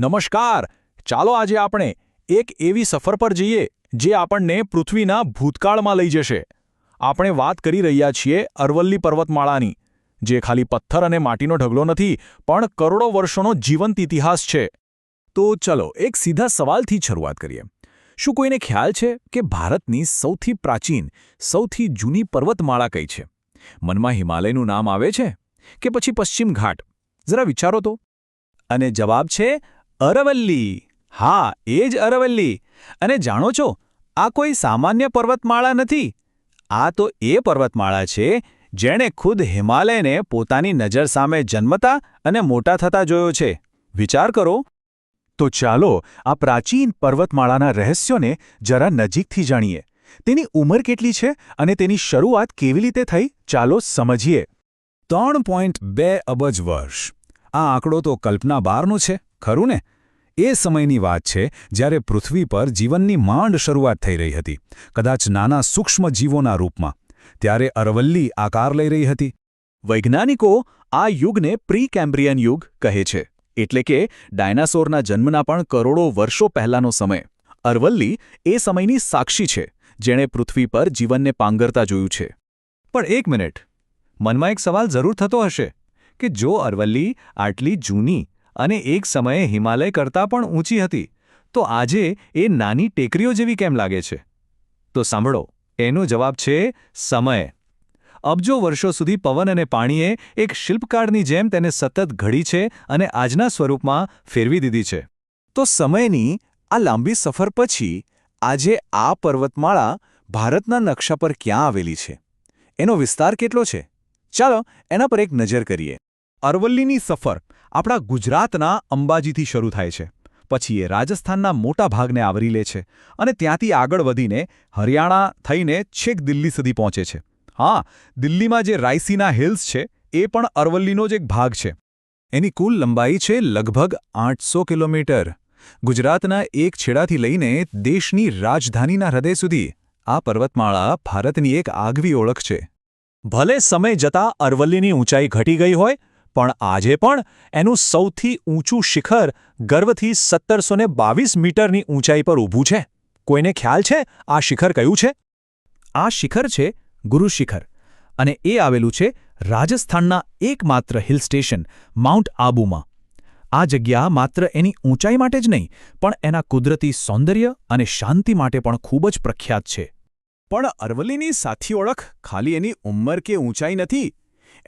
નમસ્કાર. ચાલો આજે આપણે એક એવી સફર પર જઈએ જે આપણને પૃથ્વીના ભૂતકાળમાં લઈ જશે. આપણે વાત કરી રહ્યા છીએ અરવલ્લી પર્વતમાળાની, જે ખાલી પથ્થર અને માટીનો ઢગલો નથી, પણ કરોડો વર્ષોનો જીવંત ઇતિહાસ છે. તો ચલો એક સીધા સવાલથી શરૂઆત કરીએ. શું કોઈને ખ્યાલ છે કે ભારતની સૌથી પ્રાચીન, સૌથી જૂની પર્વતમાળા કઈ છે? મનમાં હિમાલયનું નામ આવે છે? કે પછી પશ્ચિમ ઘાટ? જરા વિચારો તો. અને જવાબ છે અરવલ્લી. હા, એ જ અરવલ્લી. અને જાણો છો, આ કોઈ સામાન્ય પર્વતમાળા નથી. આ તો એ પર્વતમાળા છે, જેણે ખુદ હિમાલયને પોતાની નજર સામે જન્મતા અને મોટા થતા જોયો છે. વિચાર કરો. તો ચાલો, આ પ્રાચીન પર્વતમાળાના રહસ્યોને જરા નજીકથી જાણીએ. તેની ઉંમર કેટલી છે અને તેની શરૂઆત કેવી રીતે થઈ? ચાલો સમજીએ. ત્રણ પોઈન્ટ બે અબજ વર્ષ. આ આંકડો તો કલ્પના બહારનો છે, ખરું ને? એ સમયની વાત છે, જ્યારે પૃથ્વી પર જીવનની માંડ શરૂઆત થઈ રહી હતી, કદાચ નાના સૂક્ષ્મ જીવોના રૂપમાં. ત્યારે અરવલ્લી આકાર લઈ રહી હતી. વૈજ્ઞાનિકો આ યુગને પ્રી કેમ્બ્રિયન યુગ કહે છે, એટલે કે ડાયનાસોરના જન્મના પણ કરોડો વર્ષો પહેલાનો સમય. અરવલ્લી એ સમયની સાક્ષી છે, જેણે પૃથ્વી પર જીવનને પાંગરતા જોયું છે. પણ એક મિનિટ, મનમાં એક સવાલ જરૂર થતો હશે. કે જો અરવલ્લી આટલી જૂની અને એક સમયે હિમાલય કરતાં પણ ઊંચી હતી, તો આજે એ નાની ટેકરીઓ જેવી કેમ લાગે છે? તો સાંભળો, એનો જવાબ છે સમય. અબજો વર્ષો સુધી પવન અને પાણીએ એક શિલ્પકારની જેમ તેને સતત ઘડી છે અને આજના સ્વરૂપમાં ફેરવી દીધી છે. તો સમયની આ લાંબી સફર પછી આજે આ પર્વતમાળા ભારતના નકશા પર ક્યાં આવેલી છે? એનો વિસ્તાર કેટલો છે? ચાલો એના પર એક નજર કરીએ. અરવલ્લીની સફર આપણા ગુજરાતના અંબાજીથી શરૂ થાય છે. પછી એ રાજસ્થાનના મોટા ભાગને આવરી લે છે અને ત્યાંથી આગળ વધીને હરિયાણા થઈને છેક દિલ્હી સુધી પહોંચે છે. હા, દિલ્હીમાં જે રાયસીના હિલ્સ છે, એ પણ અરવલ્લીનો જ એક ભાગ છે. એની કુલ લંબાઈ છે લગભગ આઠસો કિલોમીટર. ગુજરાતના એક છેડાથી લઈને દેશની રાજધાનીના હૃદય સુધી આ પર્વતમાળા ભારતની એક આગવી ઓળખ છે. ભલે સમય જતાં અરવલ્લીની ઊંચાઈ ઘટી ગઈ હોય પણ આજે પણ એનું સૌથી ઊંચું શિખર ગર્વથી સત્તરસો બાવીસ મીટરની ઊંચાઈ પર ઊભું છે. કોઈને ખ્યાલ છે આ શિખર કયું છે? આ શિખર છે ગુરુ શિખર અને એ આવેલું છે રાજસ્થાનના એકમાત્ર હિલ સ્ટેશન માઉન્ટ આબુમાં. આ જગ્યા માત્ર એની ઊંચાઈ માટે જ નહીં, પણ એના કુદરતી સૌંદર્ય અને શાંતિ માટે પણ ખૂબ જ પ્રખ્યાત છે. પણ અરવલ્લીની સાથી ઓળખ ખાલી એની ઉંમર કે ઊંચાઈ નથી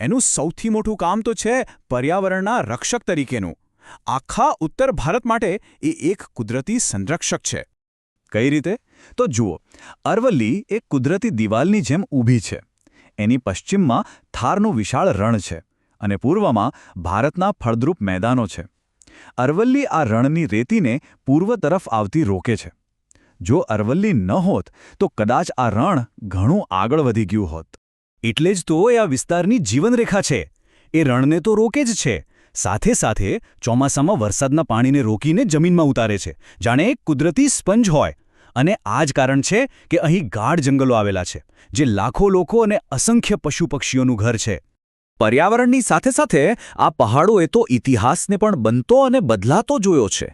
એનું સૌથી મોટું કામ તો છે પર્યાવરણના રક્ષક તરીકેનું. આખા ઉત્તર ભારત માટે એ એક કુદરતી સંરક્ષક છે. કઈ રીતે? તો જુઓ, અરવલ્લી એક કુદરતી દિવાલની જેમ ઊભી છે. એની પશ્ચિમમાં થારનું વિશાળ રણ છે અને પૂર્વમાં ભારતના ફળદ્રુપ મેદાનો છે. અરવલ્લી આ રણની રેતીને પૂર્વ તરફ આવતી રોકે છે. જો અરવલ્લી ન હોત, તો કદાચ આ રણ ઘણું આગળ વધી ગયું હોત. એટલે જ તો એ આ વિસ્તારની જીવનરેખા છે. એ રણને તો રોકે જ છે. સાથે સાથે ચોમાસામાં વરસાદના પાણીને રોકીને જમીનમાં ઉતારે છે. જાણે એક કુદરતી સ્પંજ હોય. અને આ જ કારણ છે કે અહીં ગાઢ જંગલો આવેલા છે, જે લાખો લોકો અને અસંખ્ય પશુ પક્ષીઓનું ઘર છે. પર્યાવરણની સાથે સાથે આ પહાડોએ તો ઇતિહાસને પણ બનતો અને બદલાતો જોયો છે.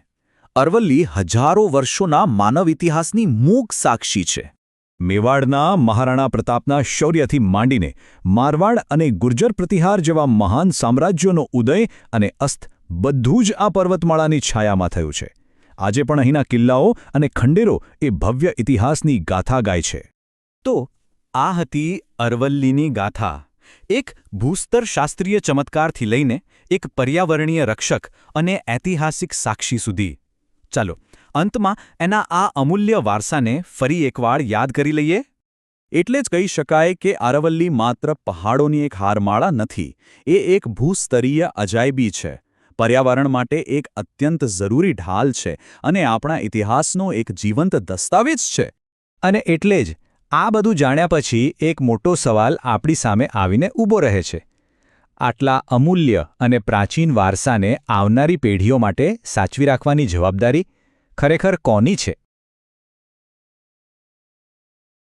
અરવલ્લી હજારો વર્ષોના માનવ ઇતિહાસની મૂક સાક્ષી છે. મેવાડના મહારાણા પ્રતાપના શૌર્યથી માંડીને મારવાડ અને ગુર્જર પ્રતિહાર જેવા મહાન સામ્રાજ્યોનો ઉદય અને અસ્ત બધું જ આ પર્વતમાળાની છાયામાં થયું છે. આજે પણ અહીંના કિલ્લાઓ અને ખંડેરો એ ભવ્ય ઇતિહાસની ગાથા ગાય છે. તો, આ હતી અરવલ્લીની ગાથા. એક ભૂસ્તર શાસ્ત્રીય ચમત્કારથી લઈને એક પર્યાવરણીય રક્ષક અને ઐતિહાસિક સાક્ષી સુધી ચાલો, અંતમાં એના આ અમૂલ્ય વારસાને ફરી એકવાર યાદ કરી લઈએ? એટલે જ કહી શકાય કે આરવલ્લી માત્ર પહાડોની એક હારમાળા નથી, એ એક ભૂસ્તરીય અજાયબી છે. પર્યાવરણ માટે એક અત્યંત જરૂરી ઢાલ છે અને આપણા ઇતિહાસનો એક જીવંત દસ્તાવેજ છે. અને એટલે જ આ બધું જાણ્યા પછી એક મોટો સવાલ આપણી સામે આવીને ઊભો રહે છે. આટલા અમૂલ્ય અને પ્રાચીન વારસાને આવનારી પેઢીઓ માટે સાચવી રાખવાની જવાબદારી ખરેખર કોની છે?